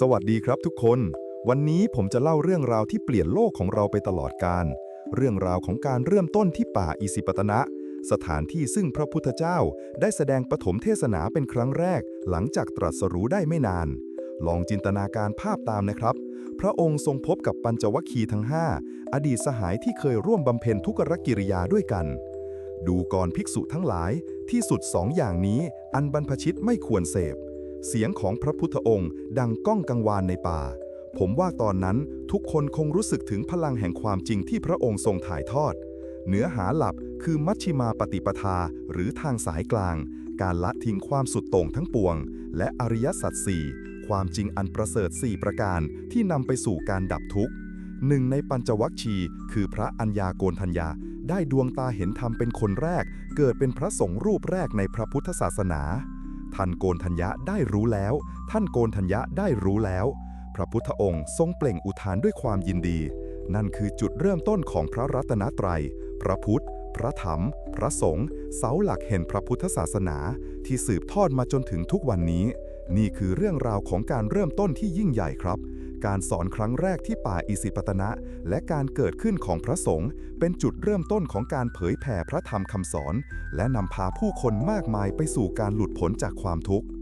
สวัสดีครับทุกคน วันนี้ผมจะเล่าเรื่องราวที่เปลี่ยนโลกของเราไปตลอดกาลเรื่องราวของการเริ่มต้นที่ป่าอิสิปตนะ สถานที่ซึ่งพระพุทธเจ้าได้แสดงปฐมเทศนาเป็นครั้งแรก หลังจากตรัสรู้ได้ไม่นาน ลองจินตนาการภาพตามนะครับ พระองค์ทรงพบกับปัญจวัคคีย์ทั้ง 5 อดีตสหายที่เคยร่วมบำเพ็ญทุกรกิริยาด้วยกัน ดูก่อนภิกษุทั้งหลายที่สุดสองอย่างนี้อันบรรพชิตไม่ควรเสพ เสียงของพระพุทธองค์ ดังก้องกังวานในป่า ผมว่าตอนนั้นทุกคนคงรู้สึกถึงพลังแห่งความจริงที่พระองค์ทรงถ่ายทอด เนื้อหาหลับคือมัชชิมาปฏิปทาหรือทางสายกลาง การละทิ้งความสุดโต่งทั้งปวง และอริยสัจสี่ความจริงอันประเสริฐสี่ประการที่นำไปสู่การดับทุกข์หนึ่งในปัญจวัคคีย์คือพระอัญญาโกณทัญญา ได้ดวงตาเห็นธรรมเป็นคนแรก เกิดเป็นพระสงฆ์รูปแรกในพระพุทธศาสนา ท่านโกนธัญญะได้รู้แล้ว ท่านโกนธัญญะได้รู้แล้ว พระพุทธองค์ทรงเปล่งอุทานด้วยความยินดี นั่นคือจุดเริ่มต้นของพระรัตนตรัย พระพุทธ พระธรรม พระสงฆ์เสาหลักแห่งพระพุทธศาสนา ที่สืบทอดมาจนถึงทุกวันนี้ นี่คือเรื่องราวของการเริ่มต้นที่ยิ่งใหญ่ครับ การสอนครั้งแรกที่ป่าอิสิปตนะ และการเกิดขึ้นของพระสงฆ์เป็นจุดเริ่มต้นของการเผยแผ่พระธรรมคำสอน และนำพาผู้คนมากมายไปสู่การหลุดพ้นจากความทุกข์